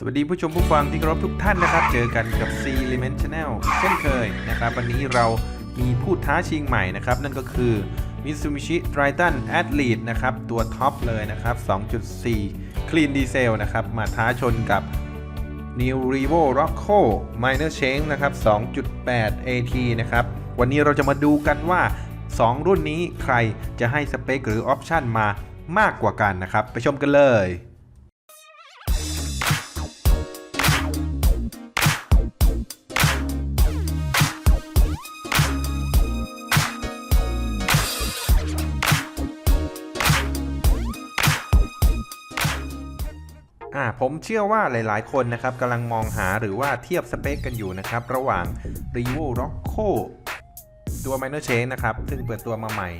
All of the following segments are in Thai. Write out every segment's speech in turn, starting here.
สวัสดีผู้ชมผู้ฟังที่เคารพทุกท่านนะครับ เจอกันกับ C Element Channel เช่นเคยนะครับ วันนี้เรามีผู้ท้าชิงใหม่นะครับ นั่นก็คือ Mitsubishi Triton Athlete นะครับ ตัวท็อปเลยนะครับ 2.4 Clean Diesel นะครับ มาท้าชนกับ New Revo Rocco Minor Change นะครับ 2.8 AT นะครับ วันนี้เราจะมาดูกันว่า 2 รุ่นนี้ใครจะให้สเปคหรือออปชันมามากกว่ากันนะครับ ไปชมกันเลย อ่าผมเชื่อว่าหลายๆ คนนะครับกำลังมองหาหรือว่าเทียบสเปคกันอยู่นะครับ ระหว่าง r e v o Rocco ตัว Minor Change นะครับ ซึ่งเปิดตัวมาใหม่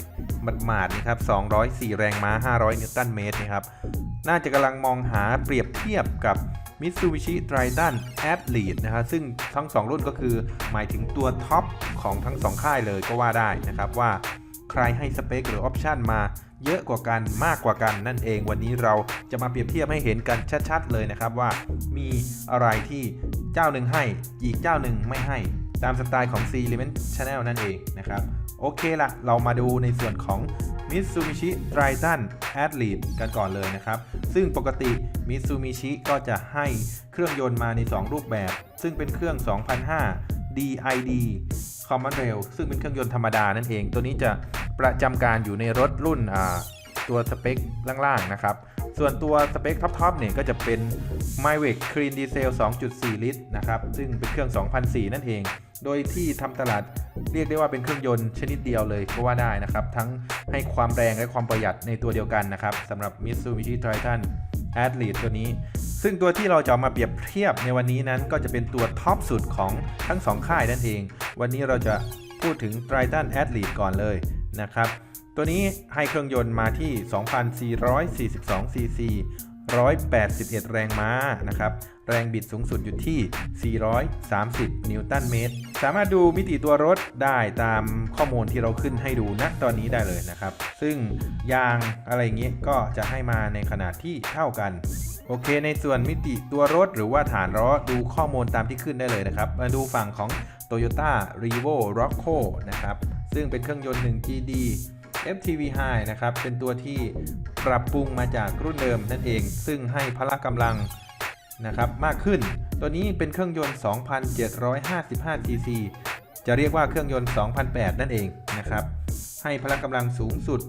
หมาดๆนะครับ 204 แรงม้า 500 นิวตันเมตรนะครับ น่าจะกำลังมองหาเปรียบเทียบกับ Mitsubishi Triton Athlete นะครับซึ่งทั้ง 2 รุ่นก็คือหมายถึงตัวท็อปของทั้ง 2 ค่ายเลยก็ว่าได้นะครับว่าใครให้สเปคหรือออปชันมา เยอะกว่ากันมากกว่ากันนั่นเองวันนี้เราจะมาเปรียบเทียบให้เห็นกันชัดๆเลยนะครับว่ามีอะไรที่เจ้าหนึ่งให้อีกเจ้าหนึ่งไม่ให้ ตามสไตล์ของ C Element Channel นั่นเองนะครับ โอเคละเรามาดูในส่วนของ Mitsubishi Triton Athlete กันก่อนเลยนะครับ ซึ่งปกติ Mitsubishi ก็จะให้เครื่องยนต์มาใน 2 รูปแบบ ซึ่งเป็นเครื่อง 2005 DID Common Rail ซึ่งเป็นเครื่องยนต์ธรรมดานั่นเอง ตัวนี้จะประจำการอยู่ในรถรุ่นตัวสเปคล่างๆนะครับ ส่วนตัวสเปคท็อปๆเนี่ยก็จะเป็น m y w e c Clean Diesel 2.4 ลิตรนะครับ ซึ่งเป็นเครื่อง 2004 นั่นเอง โดยที่ทำตลาดเรียกได้ว่าเป็นเครื่องยนต์ชนิดเดียวเลยก็ว่าได้นะครับ ทั้งให้ความแรงและความประหยัดในตัวเดียวกันนะครับสำหรับ Mitsubishi Triton Athlete ตัวนี้ ซึ่งตัวที่เราจะมาเปรียบเทียบในวันนี้นั้นก็จะเป็นตัวท็อปสุดของทั้ง 2 ค่ายนั่นเอง วันนี้เราจะพูดถึง Triton Athlete ก่อนเลยนะครับ ตัวนี้ให้เครื่องยนต์มาที่ 2,442ซีซี181 แรงม้านะครับ แรงบิดสูงสุดอยู่ที่ 430 นิวตันเมตร สามารถดูมิติตัวรถได้ตามข้อมูลที่เราขึ้นให้ดูณตอนนี้ได้เลยนะครับ ซึ่งยางอะไรอย่างเงี้ยก็จะให้มาในขนาดที่เท่ากัน โอเค ในส่วนมิติตัวรถหรือว่าฐานล้อดูข้อมูลตามที่ขึ้นได้เลยนะครับ มาดูฝั่งของ Toyota Revo Rocco นะครับ ซึ่งเป็นเครื่องยนต์ 1 GD FTV High นะครับ เป็นตัวที่ปรับปรุงมาจากรุ่นเดิมนั่นเอง ซึ่งให้พละกำลังนะครับมากขึ้น ตัวนี้เป็นเครื่องยนต์ 2,755 cc จะเรียกว่าเครื่องยนต์ 2,008 นั่นเองนะครับ ให้พละกำลังสูงสุด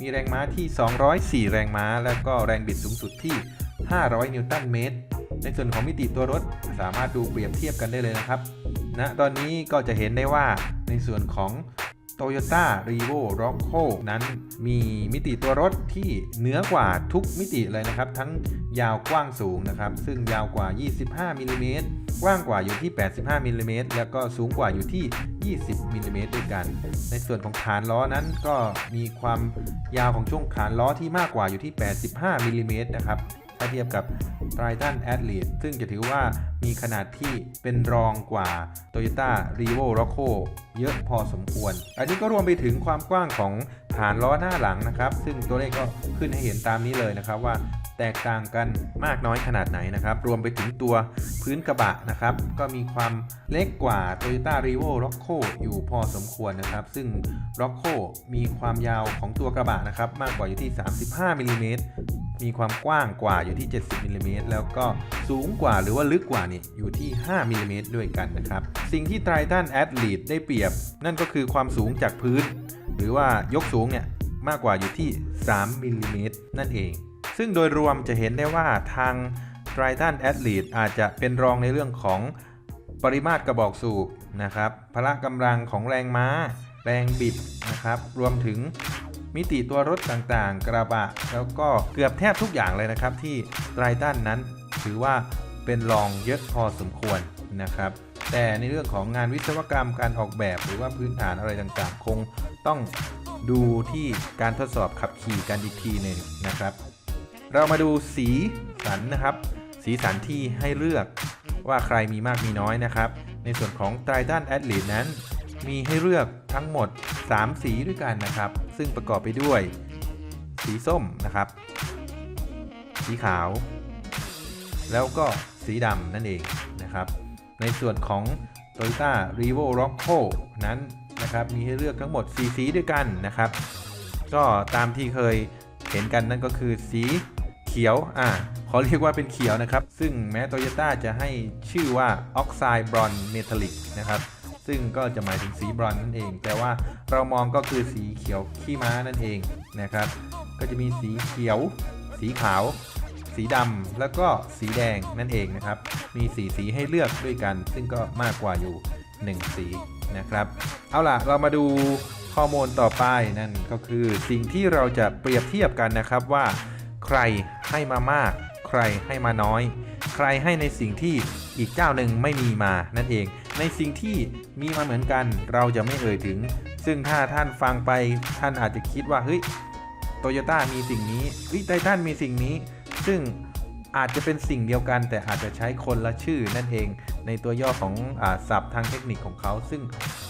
มีแรงม้าที่ 204 แรงม้า แล้วก็แรงบิดสูงสุดที่ 500 นิวตันเมตร ในส่วนของมิติตัวรถสามารถดูเปรียบเทียบกันได้เลยนะครับณตอนนี้ก็จะเห็นได้ว่าในส่วนของ Toyota Revo Rocco นั้นมีมิติตัวรถที่เหนือกว่าทุกมิติเลยนะครับ ทั้งยาวกว้างสูงนะครับ ซึ่งยาวกว่า 25มิลลิเมตรกว้างกว่าอยู่ที่ 85มิลลิเมตรแล้วก็สูงกว่าอยู่ที่ 20มิลลิเมตรด้วยกัน ในส่วนของฐานล้อนั้นก็มีความยาวของช่วงฐานล้อที่มากกว่าอยู่ที่ 85มิลลิเมตรนะครับ ถ้าเทียบกับ Triton Athlete ซึ่งจะถือว่ามีขนาดที่เป็นรองกว่า Toyota Revo Rocco เยอะพอสมควร อันนี้ก็รวมไปถึงความกว้างของฐานล้อหน้าหลังนะครับ ซึ่งตัวเลขก็ขึ้นให้เห็นตามนี้เลยนะครับว่าแตกต่างกันมากน้อยขนาดไหนนะครับ รวมไปถึงตัวพื้นกระบะนะครับ ก็มีความเล็กกว่า Toyota Revo Rocco อยู่พอสมควรนะครับ ซึ่ง Rocco มีความยาวของตัวกระบะนะครับ มากกว่าอยู่ที่ 35มิลลิเมตร มีความกว้างกว่าอยู่ที่ 70มิลลิเมตรแล้วก็สูงกว่าหรือว่าลึกกว่านี่อยู่ที่ 5มิลลิเมตรด้วยกันนะครับ สิ่งที่ Triton Athlete ได้เปรียบ นั่นก็คือความสูงจากพื้น หรือว่ายกสูงเนี่ยมากกว่าอยู่ที่ 3มิลลิเมตรนั่นเอง ซึ่งโดยรวมจะเห็นได้ว่าทาง Triton Athlete อาจจะเป็นรองในเรื่องของปริมาตรกระบอกสูบนะครับพละกำลังของแรงม้า แรงบิดนะครับ รวมถึง มิติตัวรถต่างๆ กระบะ แล้วก็เกือบแทบทุกอย่างเลยนะครับ ที่ไตรตันนั้นถือว่าเป็นรองเยอะพอสมควรนะครับ แต่ในเรื่องของงานวิศวกรรมการออกแบบหรือว่าพื้นฐานอะไรต่างๆ คงต้องดูที่การทดสอบขับขี่กันอีกทีหนึ่งนะครับ เรามาดูสีสันนะครับ สีสันที่ให้เลือกว่าใครมีมากมีน้อยนะครับ ในส่วนของ Triton Athlete นั้น มีให้เลือกทั้งหมด 3 สีด้วยกันนะครับ ซึ่งประกอบไปด้วย สีส้มนะครับ สีขาว แล้วก็สีดำนั่นเองนะครับ ในส่วนของ Toyota r e v o Rocco นั้นนะครับมีให้เลือกทั้งหมด 4 สีด้วยกันนะครับ ก็ตามที่เคยเห็นกันนั่นก็คือสีเขียวอ่าขอเรียกว่าเป็นเขียวนะครับ ซึ่งแม้ Toyota จะให้ชื่อว่า Oxide Bronze Metallic นะครับ ซึ่งก็จะหมายถึงสีบรอนซ์นั่นเอง แต่ว่าเรามองก็คือสีเขียวขี้ม้านั่นเองนะครับ ก็จะมีสีเขียว สีขาว สีดำแล้วก็สีแดงนั่นเองนะครับ มีสีสีให้เลือกด้วยกัน ซึ่งก็มากกว่าอยู่ 1 สีนะครับ เอาล่ะเรามาดูข้อมูลต่อไปนั่นก็คือสิ่งที่เราจะเปรียบเทียบกันนะครับว่า ใครให้มามาก ใครให้มาน้อย ใครให้ในสิ่งที่อีกเจ้าหนึ่งไม่มีมานั่นเอง ในสิ่งที่มีมาเหมือนกัน เราจะไม่เอ่ยถึง ซึ่งถ้าท่านฟังไปท่านอาจจะคิดว่าเฮ้ยโตโยต้ามีสิ่งนี้เฮ้ยไททันมีสิ่งนี้ ซึ่งอาจจะเป็นสิ่งเดียวกัน แต่อาจจะใช้คนละชื่อนั่นเอง ในตัวย่อของอาศัพท์ทางเทคนิคของเขา ซึ่ง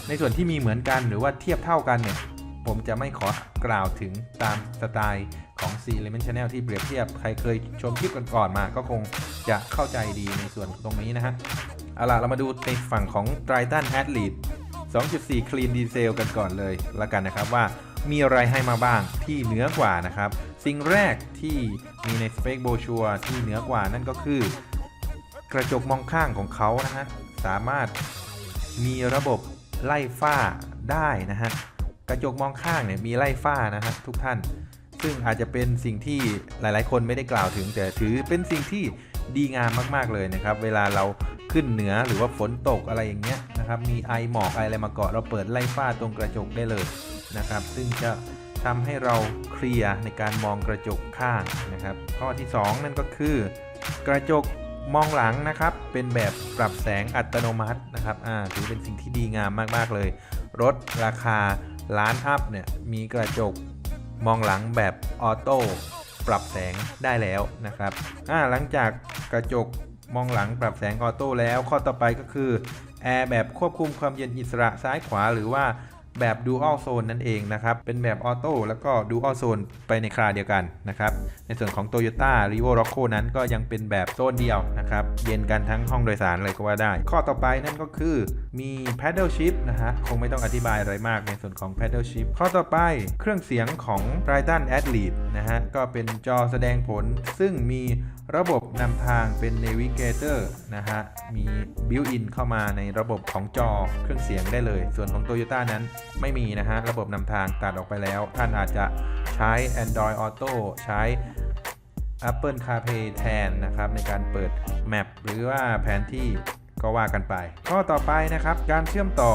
ในส่วนที่มีเหมือนกันหรือว่าเทียบเท่ากันเนี่ยผมจะไม่ขอกล่าวถึงตามสไตล์ของ C Element Channel ที่เปรียบเทียบ ใครเคยชมคลิปก่อนๆมาก็คงจะเข้าใจดีในส่วนตรงนี้นะฮะ เอาล่ะ เรามาดูในฝั่งของ Triton Athlete 2.4 Clean Diesel กันก่อนเลยละกันนะครับว่ามีอะไรให้มาบ้างที่เหนือกว่านะครับ สิ่งแรกที่มีในสเปคโบชัวที่เหนือกว่านั่นก็คือ กระจกมองข้างของเขานะฮะ สามารถมีระบบไล่ฝ้าได้นะฮะ กระจกมองข้างเนี่ยมีไล่ฝ้านะฮะทุกท่าน ซึ่งอาจจะเป็นสิ่งที่หลายๆ คนไม่ได้กล่าวถึง แต่ถือเป็นสิ่งที่ดีงามมาก ๆ เลยนะครับ เวลาเรา ขึ้นเหนือหรือว่าฝนตกอะไรอย่างเงี้ยนะครับ มีไอหมอกไออะไรมาเกาะเราเปิดไล่ฝ้าตรงกระจกได้เลยนะครับ ซึ่งจะทำให้เราเคลียร์ในการมองกระจกข้างนะครับ ข้อที่ 2 นั่นก็คือกระจกมองหลังนะครับ เป็นแบบปรับแสงอัตโนมัตินะครับอ่าถือเป็นสิ่งที่ดีงามมากๆเลย รถราคาล้านอัพเนี่ยมีกระจกมองหลังแบบออโต้ปรับแสงได้แล้วนะครับอ่าหลังจากกระจก มองหลังปรับแสงออโต้แล้ว ข้อต่อไปก็คือแอร์แบบควบคุมความเย็นอิสระซ้ายขวาหรือว่า แบบ Dual Zone นั่นเองนะครับ เป็นแบบออโต้แล้วก็ Dual Zone ไปในคราเดียวกันนะครับ ในส่วนของ Toyota r e v o Rocco นั้นก็ยังเป็นแบบโซนเดียวนะครับ เย็นกันทั้งห้องโดยสารเลยก็ว่าได้ ข้อต่อไปนั่นก็คือมี Paddle Shift นะฮะ คงไม่ต้องอธิบายอะไรมากในส่วนของ Paddle Shift ข้อต่อไปเครื่องเสียงของ Triton Athlete นะฮะ ก็เป็นจอแสดงผล ซึ่งมีระบบนำทางเป็น Navigator นะฮะ มี Built-in เข้ามาในระบบของจอเครื่องเสียงได้เลย ส่วนของ Toyota นั้นไม่มีนะฮะ ระบบนำทางตัดออกไปแล้ว ท่านอาจจะใช้ Android Auto ใช้ Apple CarPlay แทนนะครับ ในการเปิด Map หรือว่าแผนที่ก็ว่ากันไปข้อต่อไปนะครับ การเชื่อมต่อ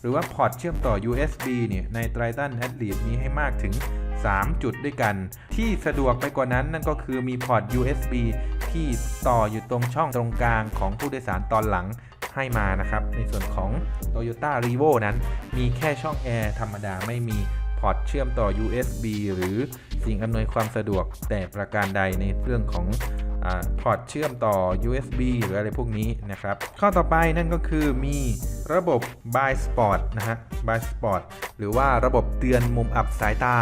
หรือว่าพอร์ตเชื่อมต่อ USB เนี่ยใน Triton Athlete มีให้มากถึง 3 จุดด้วยกัน ที่สะดวกไปกว่านั้นนั่นก็คือมีพอร์ต USB ที่ต่ออยู่ตรงช่องตรงกลางของผู้โดยสารตอนหลัง ให้มานะครับ ในส่วนของ Toyota r e v o นั้น มีแค่ช่องแอร์ธรรมดาไม่มีพอร์ตเชื่อมต่อ USB หรือสิ่งอำนวยความสะดวกแต่ประการใดในเรื่องของอพอร์ตเชื่อมต่อ USB หรืออะไรพวกนี้นะครับ ข้อต่อไปนั่นก็คือมีระบบ By Spot นะฮะ By Spot หรือว่าระบบเตือนมุมอับสายตา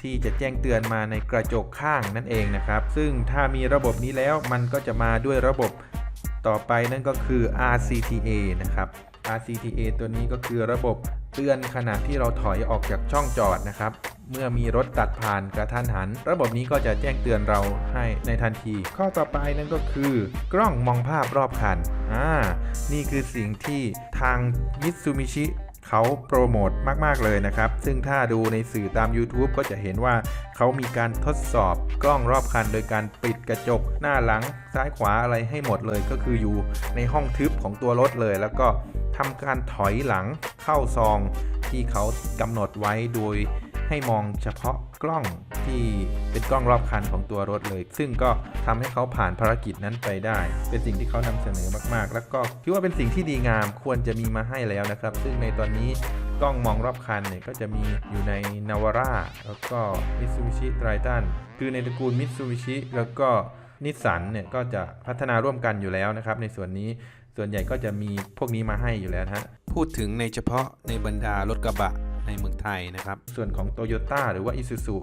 ที่จะแจ้งเตือนมาในกระจกข้างนั่นเองนะครับ ซึ่งถ้ามีระบบนี้แล้วมันก็จะมาด้วยระบบ ต่อไปนั่นก็คือ RCTA นะครับ RCTA ตัวนี้ก็คือระบบเตือนขณะที่เราถอยออกจากช่องจอดนะครับ เมื่อมีรถตัดผ่านกระทันหัน ระบบนี้ก็จะแจ้งเตือนเราให้ในทันที ข้อต่อไปนั่นก็คือกล้องมองภาพรอบคัน อ่า นี่คือสิ่งที่ทางมิตซูมิชิ เขาโปรโมทมาก ๆ เลยนะครับ ซึ่งถ้าดูในสื่อตาม YouTube ก็จะเห็นว่าเขามีการทดสอบกล้องรอบคัน โดยการปิดกระจกหน้าหลังซ้ายขวาอะไรให้หมดเลย ก็คืออยู่ในห้องทึบของตัวรถเลย แล้วก็ทำการถอยหลังเข้าซองที่เขากำหนดไว้โดย ให้มองเฉพาะกล้องที่เป็นกล้องรอบคันของตัวรถเลย ซึ่งก็ทำให้เขาผ่านภารกิจนั้นไปได้ เป็นสิ่งที่เขานำเสนอมากๆ แล้วก็คิดว่าเป็นสิ่งที่ดีงามควรจะมีมาให้แล้วนะครับ ซึ่งในตอนนี้กล้องมองรอบคันเนี่ยก็จะมีอยู่ใน Navara แล้วก็ Mitsubishi Triton คือในตระกูล Mitsubishi แล้วก็นิสสันเนี่ยก็จะพัฒนาร่วมกันอยู่แล้วนะครับ ในส่วนนี้ส่วนใหญ่ก็จะมีพวกนี้มาให้อยู่แล้วฮะพูดถึงในเฉพาะในบรรดารถกระบะ ในเมืองไทยนะครับ ส่วนของ Toyota หรือว่า Isuzu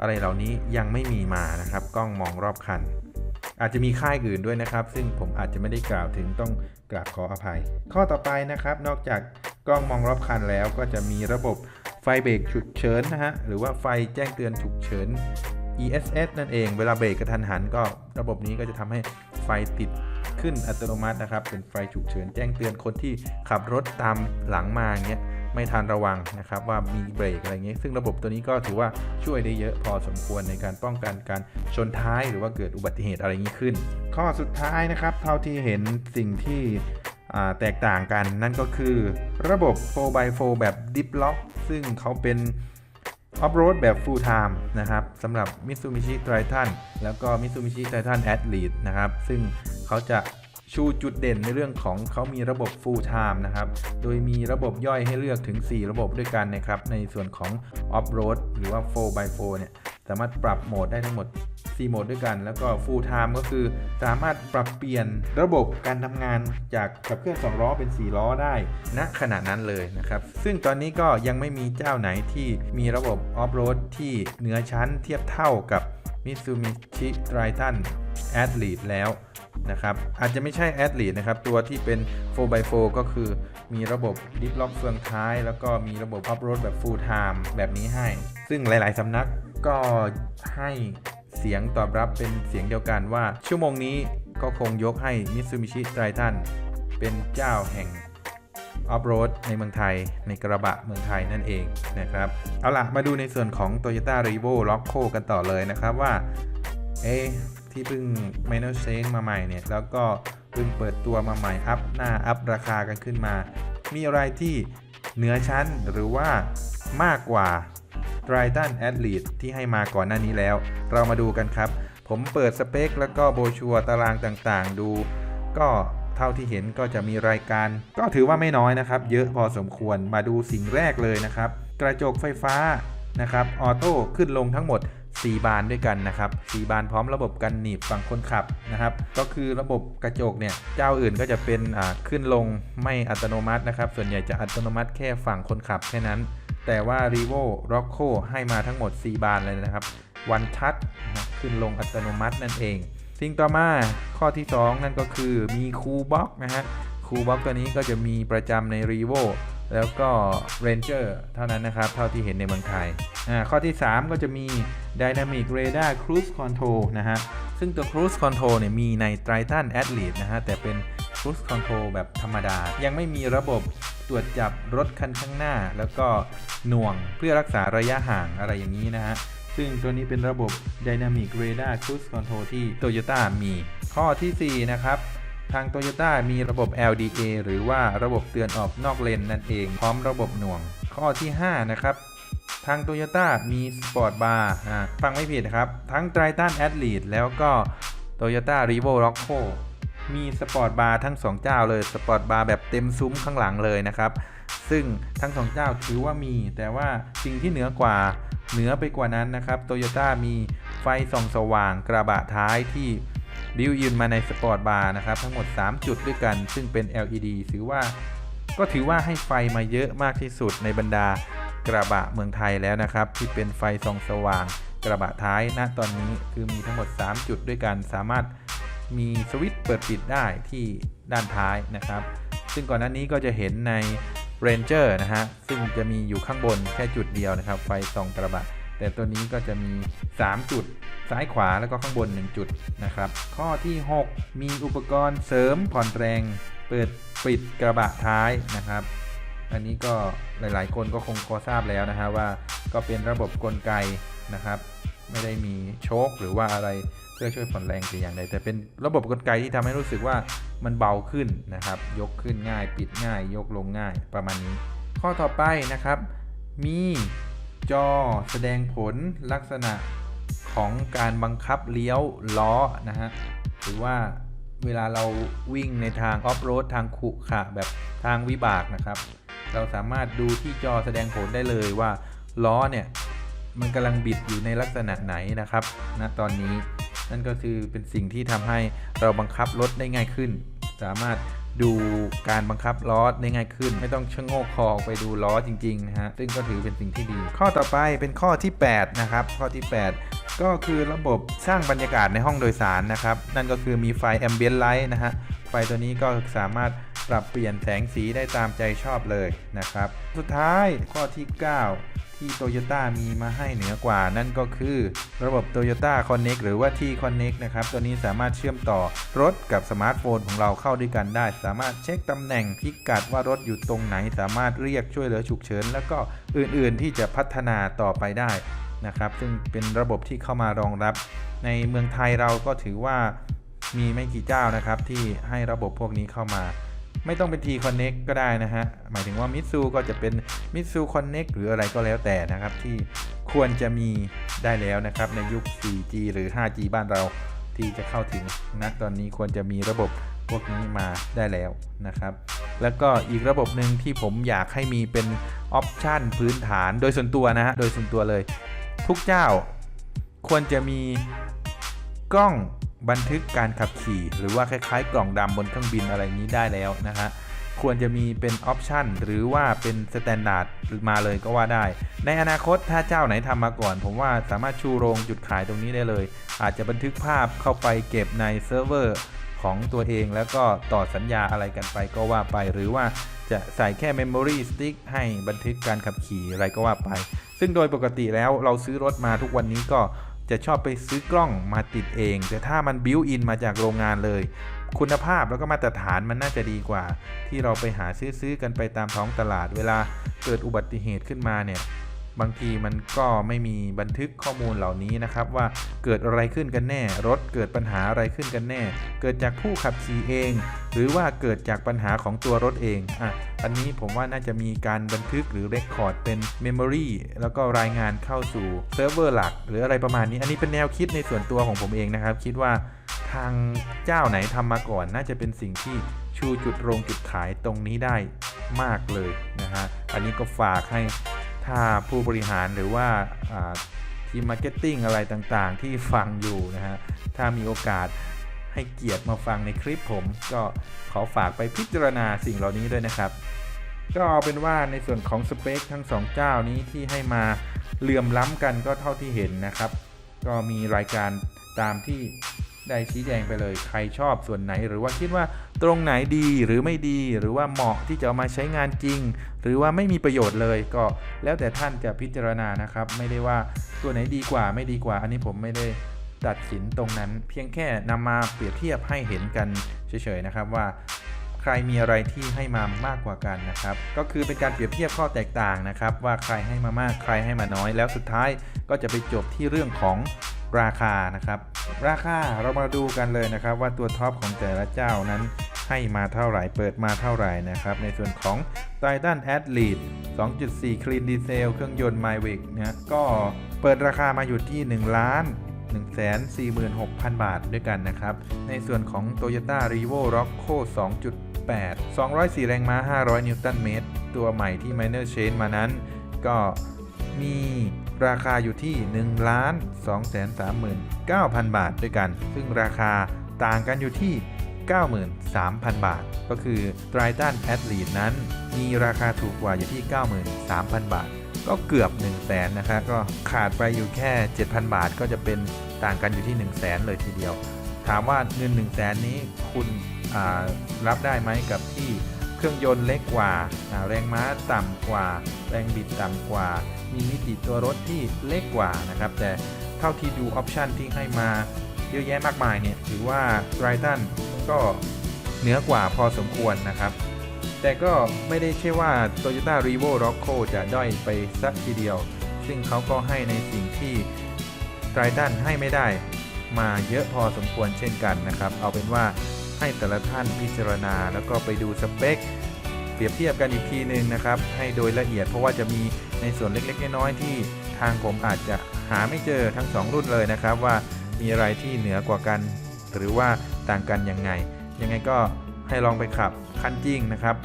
อะไรเหล่านี้ยังไม่มีมานะครับ กล้องมองรอบคัน อาจจะมีค่ายอื่นด้วยนะครับ ซึ่งผมอาจจะไม่ได้กล่าวถึงต้องกราบขออภัย ข้อต่อไปนะครับ นอกจากกล้องมองรอบคันแล้วก็จะมีระบบไฟเบรกฉุกเฉินนะฮะหรือว่าไฟแจ้งเตือนฉุกเฉิน ESS นั่นเอง เวลาเบรกกระทันหันก็ระบบนี้ก็จะทำให้ไฟติดขึ้นอัตโนมัตินะครับ เป็นไฟฉุกเฉินแจ้งเตือนคนที่ขับรถตามหลังมาอย่างเงี้ย ไม่ทันระวังนะครับว่ามีเบรกอะไรเงี้ยซึ่งระบบตัวนี้ก็ถือว่าช่วยได้เยอะพอสมควรในการป้องกันการชนท้ายหรือว่าเกิดอุบัติเหตุอะไรอย่างนี้ขึ้น ข้อสุดท้ายนะครับ เท่าที่เห็นสิ่งที่แตกต่างกันนั่นก็คือระบบ 4x4 แบบ Dip Lock ซึ่งเขาเป็นออฟโรดแบบ full time นะครับสำหรับ Mitsubishi Triton แล้วก็ Mitsubishi Triton Athlete นะครับ ซึ่งเขาจะ ชูจุดเด่นในเรื่องของเขามีระบบ full time นะครับ โดยมีระบบย่อยให้เลือกถึง 4 ระบบด้วยกันนะครับ ในส่วนของ off road หรือว่า 4x4 เนี่ยสามารถปรับโหมดได้ทั้งหมด 4 โหมดด้วยกัน แล้วก็ full time ก็คือสามารถปรับเปลี่ยนระบบการทำงานจากขับเคลื่อน 2 ล้อเป็น 4 ล้อได้ณขณะนั้นเลยนะครับ ซึ่งตอนนี้ก็ยังไม่มีเจ้าไหนที่มีระบบ off road ที่เหนือชั้นเทียบเท่ากับ Mitsubishi Triton Athlete แล้ว นะครับอาจจะไม่ใช่ Athlete นะครับตัวที่เป็น 4x4 ก็คือมีระบบ Deep Lock เฟืองท้าย แล้วก็มีระบบ Off Road แบบ Full Time แบบนี้ให้ ซึ่งหลาย ๆ สำนักก็ให้เสียงตอบรับเป็นเสียงเดียวกันว่า ชั่วโมงนี้ก็คงยกให้ Mitsubishi Triton เป็นเจ้าแห่งออฟโรดในเมืองไทยในกระบะเมืองไทยนั่นเองนะครับ เอาล่ะ มาดูในส่วนของ Toyota r e v o l o c o กันต่อเลยนะครับว่าเอ๊ ที่เพิ่ง Minor Change มาใหม่เนี่ย แล้วก็เพิ่งเปิดตัวมาใหม่อัพหน้าอัพราคากันขึ้นมา มีอะไรที่เหนือชั้นหรือว่ามากกว่า Triton Athlete ที่ให้มาก่อนหน้านี้แล้ว เรามาดูกันครับ ผมเปิดสเปค แล้วก็โบชัวตารางต่างๆ ดู ก็เท่าที่เห็นก็จะมีรายการ ก็ถือว่าไม่น้อยนะครับ เยอะพอสมควรมาดูสิ่งแรกเลยนะครับ กระจกไฟฟ้านะครับออโต้ขึ้นลงทั้งหมด 4 บานด้วยกันนะครับ4บานพร้อมระบบกันหนีบฝั่งคนขับนะครับ ก็คือระบบกระจกเนี่ยเจ้าอื่นก็จะเป็นขึ้นลงไม่อัตโนมัตินะครับ ส่วนใหญ่จะอัตโนมัติแค่ฝั่งคนขับแค่นั้น แต่ว่า r e v o r o c c o ให้มาทั้งหมด 4 บานเลยนะครับวันทัชนะครับขึ้นลงอัตโนมัตินั่นเอง สิ่งต่อมาข้อที่ 2 นั่นก็คือมีคูบ็อกนะฮะคูบ็อกตัวนี้ก็จะมีประจำใน r e v o แล้วก็ Ranger เท่านั้นนะครับ เท่าที่เห็นในเมืองไทย อ่า ข้อที่ 3 ก็จะมี Dynamic Radar Cruise Control นะฮะ ซึ่งตัว Cruise Control เนี่ยมีใน Triton Athlete นะฮะ แต่เป็น Cruise Control แบบธรรมดา ยังไม่มีระบบตรวจจับรถคันข้างหน้า แล้วก็หน่วงเพื่อรักษาระยะห่างอะไรอย่างนี้นะฮะ ซึ่งตัวนี้เป็นระบบ Dynamic Radar Cruise Control ที่ Toyota มี ข้อทีสี่4 นะครับทาง Toyota มีระบบ LDA หรือว่าระบบเตือนออกนอกเลนนั่นเอง พร้อมระบบหน่วง ข้อที่ 5 นะครับ ทาง Toyota มี Sport Bar อ่าฟังไม่ผิดครับ ทั้ง Triton Athlete แล้วก็ Toyota r e v o r o c c o มีสปอร์ตบาร์ทั้ง 2 เจ้าเลยสปอร์ตบาร์แบบเต็มซุ้มข้างหลังเลยนะครับ ซึ่งทั้ง 2 เจ้าถือว่ามี แต่ว่าสิ่งที่เหนือกว่าเหนือไปกว่านั้นนะครับโตโยต้ามีไฟส่องสว่างกระบะท้ายที่บิวอินมาในสปอร์ตบาร์นะครับ ทั้งหมด 3 จุดด้วยกัน ซึ่งเป็น LED ถือว่าก็ถือว่าให้ไฟมาเยอะมากที่สุดในบรรดา กระบะเมืองไทยแล้วนะครับ ที่เป็นไฟส่องสว่าง กระบะท้ายณตอนนี้คือมีทั้งหมด 3 จุดด้วยกัน สามารถมีสวิตช์เปิดปิดได้ที่ด้านท้ายนะครับ ซึ่งก่อนหน้านี้ก็จะเห็นใน Ranger นะฮะ ซึ่งจะมีอยู่ข้างบนแค่จุดเดียวนะครับ ไฟส่องกระบะ แต่ตัวนี้ก็จะมี 3 จุดซ้ายขวาแล้วก็ข้างบน 1 จุดนะครับ ข้อที่ 6 มีอุปกรณ์เสริมผ่อนแรง เปิดปิดกระบะท้ายนะครับ อันนี้ก็หลาย ๆ คนก็คงพอทราบแล้วนะฮะว่าก็เป็นระบบกลไกนะครับ ไม่ได้มีโชคหรือว่าอะไรเพื่อช่วยผ่อนแรงแต่อย่างใดแต่เป็นระบบกลไกที่ทำให้รู้สึกว่ามันเบาขึ้นนะครับ ยกขึ้นง่าย ปิดง่าย ยกลงง่ายประมาณนี้ ข้อต่อไปนะครับ มีจอแสดงผลลักษณะของการบังคับเลี้ยวล้อนะฮะหรือว่าเวลาเราวิ่งในทางออฟโรดทางขรุขระแบบทางวิบากนะครับ เราสามารถดูที่จอแสดงผลได้เลยว่าล้อเนี่ยมันกำลังบิดอยู่ในลักษณะไหนนะครับณตอนนี้นั่นก็คือเป็นสิ่งที่ทำให้เราบังคับรถได้ง่ายขึ้น สามารถดูการบังคับล้อได้ง่ายขึ้น ไม่ต้องชะโงกคอไปดูล้อจริงๆนะฮะซึ่งก็ถือเป็นสิ่งที่ดี ข้อต่อไปเป็นข้อที่ 8 นะครับ ข้อที่ 8 ก็คือระบบสร้างบรรยากาศในห้องโดยสารนะครับ นั่นก็คือมีไฟแอมเบียนไลท์นะฮะ ไฟตัวนี้ก็สามารถปรับเปลี่ยนแสงสีได้ตามใจชอบเลยนะครับ สุดท้ายข้อที่ 9 ที่ Toyota มีมาให้เหนือกว่า นั่นก็คือระบบ Toyota Connect หรือว่า T Connect นะครับ ตัวนี้สามารถเชื่อมต่อรถกับสมาร์ทโฟนของเราเข้าด้วยกันได้ สามารถเช็คตำแหน่งพิกัดว่ารถอยู่ตรงไหน สามารถเรียกช่วยเหลือฉุกเฉิน แล้วก็อื่นๆ ที่จะพัฒนาต่อไปได้นะครับ ซึ่งเป็นระบบที่เข้ามารองรับ ในเมืองไทยเราก็ถือว่า มีไม่กี่เจ้านะครับที่ให้ระบบพวกนี้เข้ามา ไม่ต้องเป็น T Connect ก็ได้นะฮะ หมายถึงว่า Mitsu ก็จะเป็น Mitsu Connect หรืออะไรก็แล้วแต่นะครับ ที่ควรจะมีได้แล้วนะครับ ในยุค 4G หรือ 5G บ้านเราที่จะเข้าถึงณตอนนี้ควรจะมีระบบพวกนี้มาได้แล้วนะครับ แล้วก็อีกระบบหนึ่งที่ผมอยากให้มีเป็นออปชันพื้นฐานโดยส่วนตัวนะฮะ โดยส่วนตัวเลย ทุกเจ้าควรจะมีกล้อง บันทึกการขับขี่ หรือว่าคล้ายๆ กล่องดำบนเครื่องบินอะไรนี้ได้แล้วนะฮะควรจะมีเป็นออปชันหรือว่าเป็นสแตนดาร์ดมาเลยก็ว่าได้ ในอนาคตถ้าเจ้าไหนทำมาก่อน ผมว่าสามารถชูโรงจุดขายตรงนี้ได้เลย อาจจะบันทึกภาพเข้าไปเก็บในเซิร์ฟเวอร์ของตัวเองแล้วก็ต่อสัญญาอะไรกันไปก็ว่าไป หรือว่าจะใส่แค่ Memory Stick ให้บันทึกการขับขี่อะไรก็ว่าไป ซึ่งโดยปกติแล้วเราซื้อรถมาทุกวันนี้ก็ จะชอบไปซื้อกล้องมาติดเอง แต่ถ้ามันบิวอินมาจากโรงงานเลย คุณภาพแล้วก็มาตรฐานมันน่าจะดีกว่า ที่เราไปหาซื้อๆกันไปตามท้องตลาดเวลาเกิดอุบัติเหตุขึ้นมาเนี่ย บางทีมันก็ไม่มีบันทึกข้อมูลเหล่านี้นะครับ ว่าเกิดอะไรขึ้นกันแน่ รถเกิดปัญหาอะไรขึ้นกันแน่ เกิดจากผู้ขับขี่เอง หรือว่าเกิดจากปัญหาของตัวรถเองอะอันนี้ผมว่าน่าจะมีการบันทึกหรือเรคคอร์ดเป็นเมมโมรีแล้วก็รายงานเข้าสู่เซิร์ฟเวอร์หลัก หรืออะไรประมาณนี้ อันนี้เป็นแนวคิดในส่วนตัวของผมเองนะครับ คิดว่าทางเจ้าไหนทำมาก่อน น่าจะเป็นสิ่งที่ชูจุดโรงจุดขายตรงนี้ได้มากเลยนะฮะ อันนี้ก็ฝากให้ ถ้าผู้บริหารหรือว่าทีมมาร์เก็ตติ้งอะไรต่างๆ ที่ฟังอยู่นะฮะ ถ้ามีโอกาสให้เกียรติมาฟังในคลิปผม ก็ขอฝากไปพิจารณาสิ่งเหล่านี้ด้วยนะครับ ก็เอาเป็นว่าในส่วนของสเปคทั้ง 2 เจ้านี้ที่ให้มาเหลื่อมล้ำกันก็เท่าที่เห็นนะครับ ก็มีรายการตามที่ได้ชี้แจงไปเลย ใครชอบส่วนไหนหรือว่าคิดว่า ตรงไหนดีหรือไม่ดีหรือว่าเหมาะที่จะเอามาใช้งานจริง หรือว่าไม่มีประโยชน์เลยก็แล้วแต่ท่านจะพิจารณานะครับ ไม่ได้ว่าตัวไหนดีกว่าไม่ดีกว่า อันนี้ผมไม่ได้ตัดสินตรงนั้น เพียงแค่นำมาเปรียบเทียบให้เห็นกันเฉยๆนะครับว่าใครมีอะไรที่ให้มามากกว่ากันนะครับ ก็คือเป็นการเปรียบเทียบข้อแตกต่างนะครับ ว่าใครให้มามากใครให้มาน้อย แล้วสุดท้ายก็จะไปจบที่เรื่องของราคานะครับ ราคาเรามาดูกันเลยนะครับ ว่าตัวท็อปของแต่ละเจ้านั้น ให้มาเท่าไหร่ เปิดมาเท่าไหร่นะครับ ในส่วนของ Titan Athlete 2.4 Clean Diesel เครื่องยนต์ Myvic เนี่ยก็เปิดราคามาอยู่ที่ 1 ล้าน 146,000 บาทด้วยกันนะครับ ในส่วนของ Toyota r e v o Rocco 2.8 204 แรงม้า 500 นิวตันเมตร ตัวใหม่ที่ Minor Change มานั้น ก็มีราคาอยู่ที่1ล้าน239,000 บาทด้วยกัน ซึ่งราคาต่างกันอยู่ที่ 93,000 บาท ก็คือ Triton Athlete นั้น มีราคาถูกกว่าอยู่ที่ 93,000 บาท ก็เกือบ 1 0 0 0 0แสนนะครับก็ขาดไปอยู่แค่ 7,000 บาท ก็จะเป็นต่างกันอยู่ที่ 1 0 0 0 0แสนเลยทีเดียว ถามว่าเงิน 1 0 0 0 0แสนนี้คุณรับได้ไหมกับที่เครื่องยนต์เล็กกว่า แรงม้าต่ำกว่า แรงบิดต่ำกว่า มีมิติตัวรถที่เล็กกว่านะครับ แต่เท่าที่ดูออปชันที่ให้มา เยอะแยะมากมายเนี่ยถือว่าไรตันก็เหนือกว่าพอสมควรนะครับ แต่ก็ไม่ได้ใช่ว่า Toyota r e v o Rocco จะด้อยไปสักทีเดียว ซึ่งเขาก็ให้ในสิ่งที่ไตรตันให้ไม่ได้มาเยอะพอสมควรเช่นกันนะครับ เอาเป็นว่าให้แต่ละท่านพิจารณา แล้วก็ไปดูสเปค เปรียบเทียบกันอีกทีหนึ่งนะครับ ให้โดยละเอียดเพราะว่าจะมีในส่วนเล็กๆน้อยๆที่ทางผมอาจจะหาไม่เจอทั้ง 2 รุ่นเลยนะครับว่า มีอะไรที่เหนือกว่ากัน หรือว่าต่างกันยังไง ยังไงก็ให้ลองไปขับคันจริงนะครับ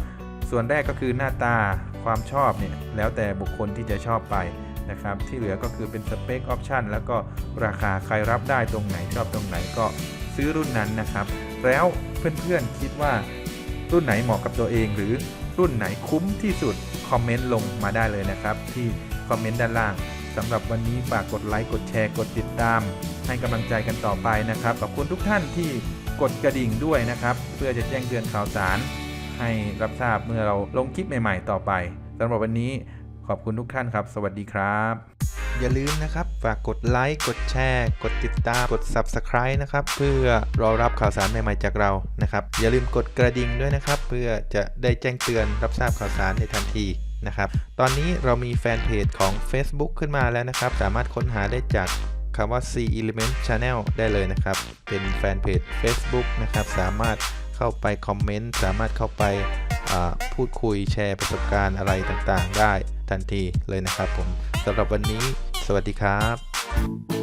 ส่วนแรกก็คือหน้าตาความชอบเนี่ยแล้วแต่บุคคลที่จะชอบไปนะครับที่เหลือก็คือเป็นสเปคออปชันแล้วก็ราคาใครรับได้ตรงไหนชอบตรงไหนก็ซื้อรุ่นนั้นนะครับ แล้วเพื่อนๆคิดว่ารุ่นไหนเหมาะกับตัวเองหรือรุ่นไหนคุ้มที่สุด คอมเมนต์ลงมาได้เลยนะครับ ที่คอมเมนต์ด้านล่าง สำหรับวันนี้ฝากกดไลค์กดแชร์กดติดตาม ให้กำลังใจกันต่อไปนะครับขอบคุณทุกท่านที่กดกระดิ่งด้วยนะครับ เพื่อจะแจ้งเตือนข่าวสาร ให้รับทราบเมื่อเราลงคลิปใหม่ๆ ต่อไปสำหรับวันนี้ขอบคุณทุกท่านครับ สวัสดีครับ อย่าลืมนะครับ ฝากกดไลค์ กดแชร์ กดติดตาม กด Subscribe นะครับ เพื่อรอรับข่าวสารใหม่ ๆ จากเรานะครับ อย่าลืมกดกระดิ่งด้วยนะครับ เพื่อจะได้แจ้งเตือนรับทราบข่าวสารในทันที นะครับ ตอนนี้เรามีแฟนเพจของ Facebook ขึ้นมาแล้วนะครับ สามารถค้นหาได้จากคำว่า C Element Channel ได้เลยนะครับ เป็นแฟนเพจ Facebook นะครับ สามารถเข้าไปคอมเมนต์ สามารถเข้าไปพูดคุยแชร์ประสบการณ์อะไรต่างๆ ได้ทันทีเลยนะครับผมสำหรับวันนี้ สวัสดีครับ